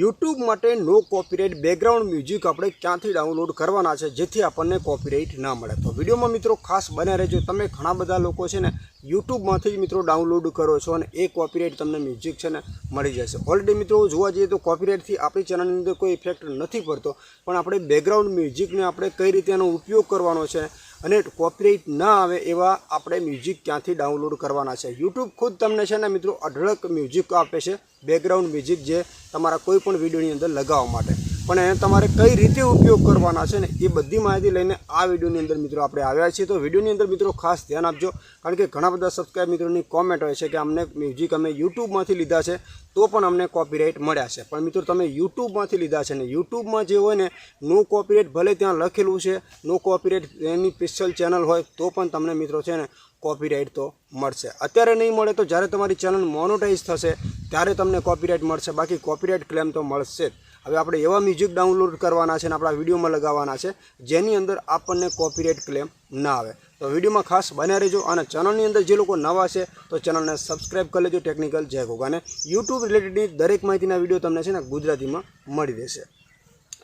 YouTube માટે નો copyright background music આપણે ક્યાંથી ડાઉનલોડ કરવાના છે, જેથી આપણને કોપીરાઇટ ના મળે. તો વિડીયોમાં મિત્રો ખાસ બન્યા રહેજો. તમે ઘણા બધા લોકો છે ને યુટ્યુબમાંથી જ મિત્રો ડાઉનલોડ કરો છો અને એ કોપીરાઇટ તમને મ્યુઝિક છે ને મળી જશે. ઓલરેડી મિત્રો જોવા જઈએ તો કોપીરાઇટથી આપણી ચેનલની અંદર કોઈ ઇફેક્ટ નથી પડતો, પણ આપણે બેકગ્રાઉન્ડ મ્યુઝિકને આપણે કઈ રીતે એનો ઉપયોગ કરવાનો છે અને કોપીરાઇટ ના આવે એવા આપણે મ્યુઝિક ક્યાંથી ડાઉનલોડ કરવાના છે. યુટ્યુબ ખુદ તમને છે ને મિત્રો અઢળક મ્યુઝિક આપે છે બેકગ્રાઉન્ડ મ્યુઝિક જે તમારા કોઈ પણ વિડીયોની અંદર લગાવવા માટે. પણ એને તમારે કઈ રીતે ઉપયોગ કરવાના છે ને એ બધી માહિતી લઈને આ વિડીયોની અંદર મિત્રો આપણે આવ્યા છીએ. તો વિડીયોની અંદર મિત્રો ખાસ ધ્યાન આપજો, કારણ કે ઘણા બધા સબસ્ક્રાઈબ મિત્રોની કોમેન્ટ હોય છે કે અમને મ્યુઝિક અમે યુટ્યુબમાંથી લીધા છે, તો પણ અમને કોપીરાઇટ મળ્યા છે. પણ મિત્રો તમે યુટ્યુબમાંથી લીધા છે ને યુટ્યુબમાં જે હોય ને, નો કોપીરાઇટ ભલે ત્યાં લખેલું છે, નો કોપીરાઇટ એની સ્પેશિયલ ચેનલ હોય, તો પણ તમને મિત્રો છે ને કોપીરાઇટ તો મળશે. અત્યારે નહીં મળે તો જ્યારે તમારી ચેનલ મોનોટાઈઝ થશે, ત્યારે તમને કોપીરાઇટ મળશે. બાકી કોપીરાઇટ ક્લેમ તો મળશે જ. હવે આપણે એવા મ્યુઝિક ડાઉનલોડ કરવાના છે અને આપણા વિડીયોમાં લગાવવાના છે, જેની અંદર આપણને કોપીરાઇટ ક્લેમ ના આવે. તો વિડીયોમાં ખાસ બન્યા રહેજો અને ચેનલની અંદર જે લોકો નવા છે, તો ચેનલને સબસ્ક્રાઈબ કરી લેજો ટેકનિકલ જય ગોગા અને યુટ્યુબ રિલેટેડની દરેક માહિતીના વીડિયો તમને છે ને ગુજરાતીમાં મળી રહેશે.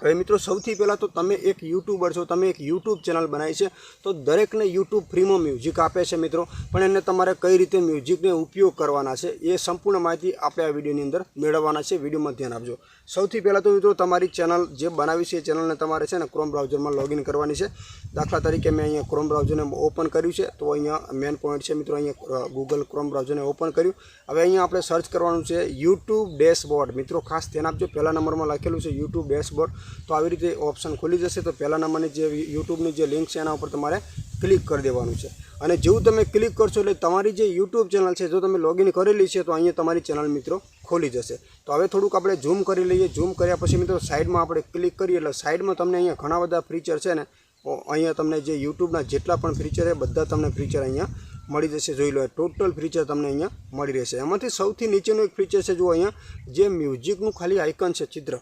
હવે મિત્રો સૌથી પહેલાં તો તમે એક યુટ્યુબર છો, તમે એક યુટ્યુબ ચેનલ બનાવી છે, તો દરેકને યુટ્યુબ ફ્રીમાં મ્યુઝિક આપે છે મિત્રો. પણ એને તમારે કઈ રીતે મ્યુઝિકને ઉપયોગ કરવાના છે એ સંપૂર્ણ માહિતી આપણે આ વિડીયોની અંદર મેળવવાના છે. વિડીયોમાં ધ્યાન આપજો. સૌથી પહેલાં તો મિત્રો તમારી ચેનલ જે બનાવી છે એ ચેનલને તમારે છે ને ક્રોમ બ્રાઉઝરમાં લોગિન કરવાની છે. દાખલા તરીકે મેં અહીંયા ક્રોમ બ્રાઉઝરને ઓપન કર્યું છે, તો અહીંયા મેન પોઈન્ટ છે મિત્રો અહીંયા ગૂગલ ક્રોમ બ્રાઉઝરને ઓપન કર્યું. હવે અહીંયા આપણે સર્ચ કરવાનું છે યુટ્યુબ ડેશબોર્ડ. મિત્રો ખાસ ધ્યાન આપજો, પહેલા નંબરમાં લખેલું છે યુટ્યુબ ડેશબોર્ડ. તો આવી રીતે ઓપ્શન ખુલી જશે તો પહેલા નંબરની જે યુટ્યુબની જે લિંક છે એના ઉપર તમારે ક્લિક કરી દેવાનું છે. અને જેવું તમે ક્લિક કરશો એટલે તમારી જે યુટ્યુબ ચેનલ છે, જો તમે લોગિન કરેલી છે, તો અહીંયા તમારી ચેનલ મિત્રો ખોલી જશે. તો હવે થોડુંક આપણે ઝૂમ કરી લઈએ. ઝૂમ કર્યા પછી મિત્રો સાઈડમાં આપણે ક્લિક કરીએ એટલે સાઈડમાં તમને અહીંયા ઘણા બધા ફીચર છે ને અહીંયા તમને જે યુટ્યુબના જેટલા પણ ફીચર છે, બધા તમને ફીચર અહીંયા મળી જશે. જોઈ લો ટોટલ ફીચર તમને અહીંયા મળી રહેશે. એમાંથી સૌથી નીચેનું એક ફીચર છે જો અહીંયા, જે મ્યુઝિકનું ખાલી આઇકન છે, ચિત્ર.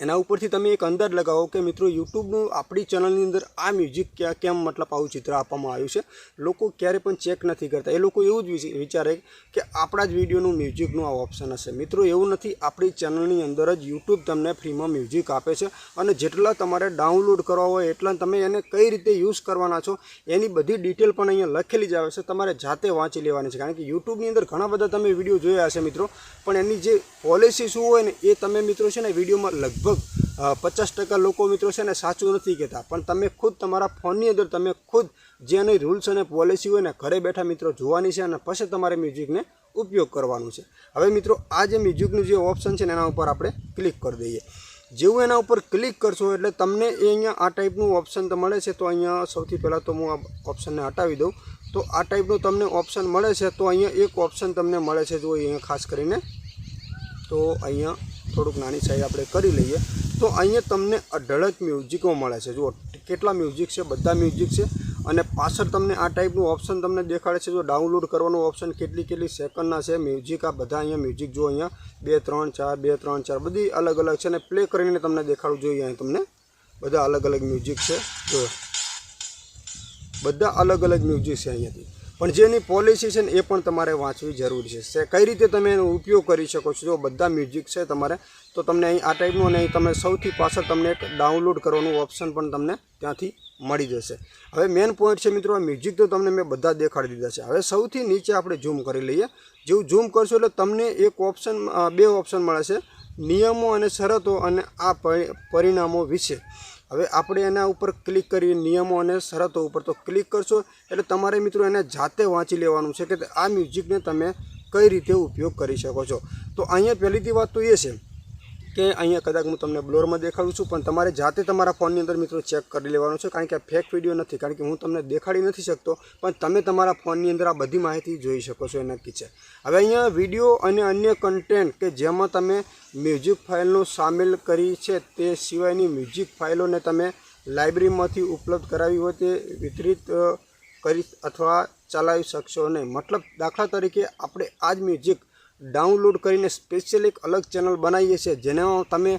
એના ઉપરથી તમે એક અંદાજ લગાવો કે મિત્રો યુટ્યુબનું આપણી ચેનલની અંદર આ મ્યુઝિક ક્યાં કેમ મતલબ આવું ચિત્ર આપવામાં આવ્યું છે. લોકો ક્યારે પણ ચેક નથી કરતા. એ લોકો એવું જ વિચ- વિચારે કે આપણા જ વિડીયોનું મ્યુઝિકનું આ ઓપ્શન હશે. મિત્રો એવું નથી, આપણી ચેનલની અંદર જ યુટ્યુબ તમને ફ્રીમાં મ્યુઝિક આપે છે અને જેટલા તમારે ડાઉનલોડ કરવા હોય એટલા તમે એને કઈ રીતે યુઝ કરવાના છો એની બધી ડિટેલ પણ અહીંયા લખેલી જ આવે છે. તમારે જાતે વાંચી લેવાની છે. કારણ કે યુટ્યુબની અંદર ઘણા બધા તમે વીડિયો જોયા હશે મિત્રો, પણ એની જે પોલિસી શું હોય ને એ તમે મિત્રો છે ને વિડીયોમાં લગભગ પચાસ ટકા લોકો મિત્રો છે ને સાચું નથી કહેતા. પણ તમે ખુદ તમારા ફોનની અંદર તમે ખુદ જે એની રૂલ્સ અને પોલિસી હોય ને ઘરે બેઠા મિત્રો જોવાની છે અને પછી તમારે મ્યુઝિકને ઉપયોગ કરવાનું છે. હવે મિત્રો, આ જે મ્યુઝિકનું જે ઓપ્શન છે ને એના ઉપર આપણે ક્લિક કરી દઈએ. જેવું એના ઉપર ક્લિક કરશો એટલે તમને એ અહીંયા આ ટાઈપનું ઓપ્શન મળે છે, તો અહીંયા સૌથી પહેલાં તો હું આ ઓપ્શનને હટાવી દઉં. તો આ ટાઈપનું તમને ઓપ્શન મળે છે, તો અહીંયા એક ઓપ્શન તમને મળે છે, જો અહીંયા ખાસ કરીને, તો અહીંયા થોડુંક નાની સાઈઝ આપણે કરી લઈએ, તો અહીંયા તમને અઢળક મ્યુઝિકો મળે છે. જુઓ, કેટલા મ્યુઝિક છે, બધા મ્યુઝિક છે, અને પાછળ તમને આ ટાઈપનું ઓપ્શન તમને દેખાડે છે. જો ડાઉનલોડ કરવાનું ઓપ્શન કેટલી કેટલી સેકન્ડના છે. મ્યુઝિક આ બધા અહીંયા મ્યુઝિક જો અહીંયા, બે, ત્રણ, ચાર, બે, ત્રણ, ચાર, બધી અલગ અલગ છે. અને પ્લે કરીને તમને દેખાડવું જોઈએ અહીં તમને. બધા અલગ અલગ મ્યુઝિક છે. જો બધા અલગ અલગ મ્યુઝિક છે અહીંયાથી. પણ જેની પોલિસી છે ને એ પણ તમારે વાંચવી જરૂરી છે. કઈ રીતે તમે એનો ઉપયોગ કરી શકો છો? જો બધા મ્યુઝિક છે તમારે, તો તમને અહીં આ ટાઈપનું અને અહીં તમે સૌથી પાછળ તમને એક ડાઉનલોડ કરવાનું ઓપ્શન પણ તમને ત્યાંથી મળી જશે. હવે મેન પોઈન્ટ છે મિત્રો, આ મ્યુઝિક તો તમને મેં બધા દેખાડી દીધા છે. હવે સૌથી નીચે આપણે ઝૂમ કરી લઈએ. જેવું ઝૂમ કરશો એટલે તમને એક ઓપ્શન બે ઓપ્શન મળે છે. નિયમો અને શરતો અને આ પરી- પરિણામો વિશે. હવે આપણે એના ઉપર ક્લિક કરીએ નિયમો અને શરતો ઉપર, તો ક્લિક કરશો એટલે તમારે મિત્રો એને જાતે વાંચી લેવાનું છે કે આ મ્યુઝિકને તમે કઈ રીતે ઉપયોગ કરી શકો છો. તો અહીંયા પહેલીથી વાત તો એ છે કે અહીંયા કદાચ હું તમને બ્લોરમાં દેખાડું છું, પણ તમારે જાતે તમારા ફોનની અંદર મિત્રો ચેક કરી લેવાનું છે, કારણ કે આ ફેક વીડિયો નથી, કારણ કે હું તમને દેખાડી નથી શકતો, પણ તમે તમારા ફોનની અંદર આ બધી માહિતી જોઈ શકો છો એ નક્કી છે. હવે અહીંયા વીડિયો અને અન્ય કન્ટેન્ટ કે જેમાં તમે મ્યુઝિક ફાઇલનો સામેલ કરી છે, તે સિવાયની મ્યુઝિક ફાઇલોને તમે લાઇબ્રેરીમાંથી ઉપલબ્ધ કરાવી હોય તે વિતરિત કરી અથવા ચલાવી શકશો નહીં. મતલબ દાખલા તરીકે આપણે આ જ મ્યુઝિક ડાઉનલોડ કરીને સ્પેશિયલ એક અલગ ચેનલ બનાવીએ છીએ જેનામાં તમે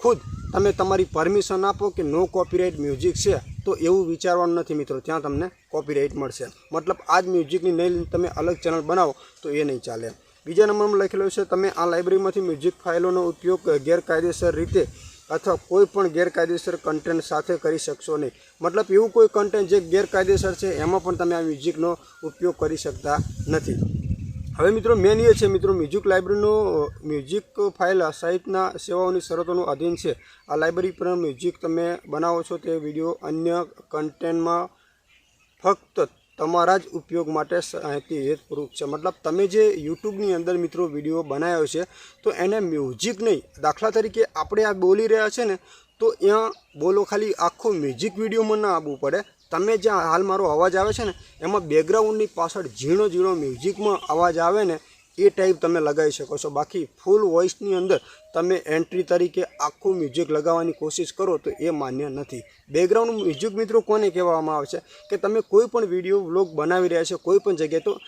ખુદ તમે તમારી પરમિશન આપો કે નો કોપીરાઇટ મ્યુઝિક છે, તો એવું વિચારવાનું નથી મિત્રો, ત્યાં તમને કોપીરાઇટ મળશે. મતલબ આ જ મ્યુઝિકની નહીં તમે અલગ ચેનલ બનાવો, તો એ નહીં ચાલે. બીજા નંબરમાં લખેલું છે, તમે આ લાઇબ્રેરીમાંથી મ્યુઝિક ફાઇલોનો ઉપયોગ ગેરકાયદેસર રીતે અથવા કોઈ પણ ગેરકાયદેસર કન્ટેન્ટ સાથે કરી શકશો નહીં. મતલબ એવું કોઈ કન્ટેન્ટ જે ગેરકાયદેસર છે, એમાં પણ તમે આ મ્યુઝિકનો ઉપયોગ કરી શકતા નથી. હવે મિત્રો મેન એ છે મિત્રો મ્યુઝિક લાઇબ્રેરીનો મ્યુઝિક ફાઇલ સાઇટના સેવાઓની શરતોનું અધીન છે. આ લાઇબ્રેરી પર મ્યુઝિક તમે બનાવો છો તે વીડિયો અન્ય કન્ટેન્ટમાં ફક્ત તમારા જ ઉપયોગ માટે સાહિત્ય હેતપૂરું છે. મતલબ તમે જે યુટ્યુબની અંદર મિત્રો વીડિયો બનાવ્યો છે, તો એને મ્યુઝિક નહીં, દાખલા તરીકે આપણે આ બોલી રહ્યા છે ને, તો ત્યાં બોલો ખાલી આખો મ્યુઝિક વિડીયોમાં ના આવવું પડે. તમે જ્યાં હાલ મારો અવાજ આવે છે ને, એમાં બેકગ્રાઉન્ડની પાછળ ઝીણો ઝીણો મ્યુઝિકમાં અવાજ આવે ને, એ ટાઈપ તમે લગાવી શકો છો. બાકી ફૂલ વોઇસની અંદર તમે એન્ટ્રી તરીકે આખું મ્યુઝિક લગાવવાની કોશિશ કરો તો એ માન્ય નથી. બેકગ્રાઉન્ડ મ્યુઝિક મિત્રો કોને કહેવામાં આવે છે? કે તમે કોઈ પણ વીડિયો વ્લોગ બનાવી રહ્યા છો, કોઈ પણ જગ્યાએ, તો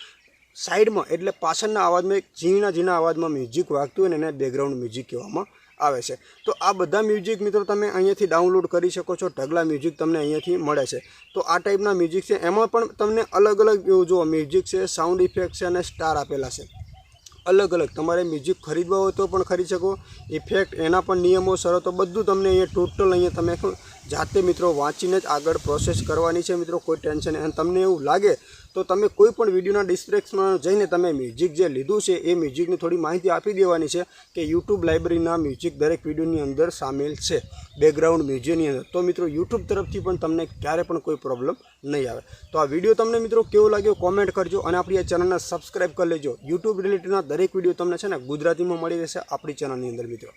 સાઈડમાં એટલે પાછળના અવાજમાં એક ઝીણા ઝીણા અવાજમાં મ્યુઝિક વાગતું હોય ને એને બેકગ્રાઉન્ડ મ્યુઝિક કહેવામાં આવે છે. તો આ બધા મ્યુઝિક મિત્રો તમે અહીંયાથી ડાઉનલોડ કરી શકો છો. ઢગલા મ્યુઝિક તમને અહીંયાથી મળે છે. તો આ ટાઈપના મ્યુઝિક છે. એમાં પણ તમને અલગ અલગ જુઓ મ્યુઝિક છે સાઉન્ડ ઇફેક્ટ છે અને સ્ટાર આપેલા છે. અલગ અલગ. તમારે મ્યુઝિક ખરીદવા હોય તો પણ ખરીદ શકો. ઇફેક્ટ એના પણ નિયમો, શરતો બધું તમને અહીંયા ટોટલ અહીંયા તમે જાતે મિત્રો વાંચીને જ આગળ પ્રોસેસ કરવાની છે મિત્રો, કોઈ ટેન્શન. અને તમને એવું લાગે તો તમે કોઈ પણ વિડીયોના ડિસ્ક્રિપ્શનમાં જઈને તમે મ્યુઝિક જે લીધું છે, એ મ્યુઝિકની થોડી માહિતી આપી દેવાની છે કે યુટ્યુબ લાઇબ્રેરીના મ્યુઝિક દરેક વિડીયોની અંદર સામેલ છે બેકગ્રાઉન્ડ મ્યુઝિકની અંદર. તો મિત્રો યુટ્યુબ તરફથી પણ તમને ક્યારે પણ કોઈ પ્રોબ્લેમ નહીં આવે. તો આ વીડિયો તમને મિત્રો કેવો લાગ્યો કોમેન્ટ કરજો અને આપણી આ ચેનલને સબસ્ક્રાઈબ કરી લેજો. યુટ્યુબ રિલેટેડના દરેક વીડિયો તમને છે ને ગુજરાતીમાં મળી રહેશે આપણી ચેનલની અંદર મિત્રો.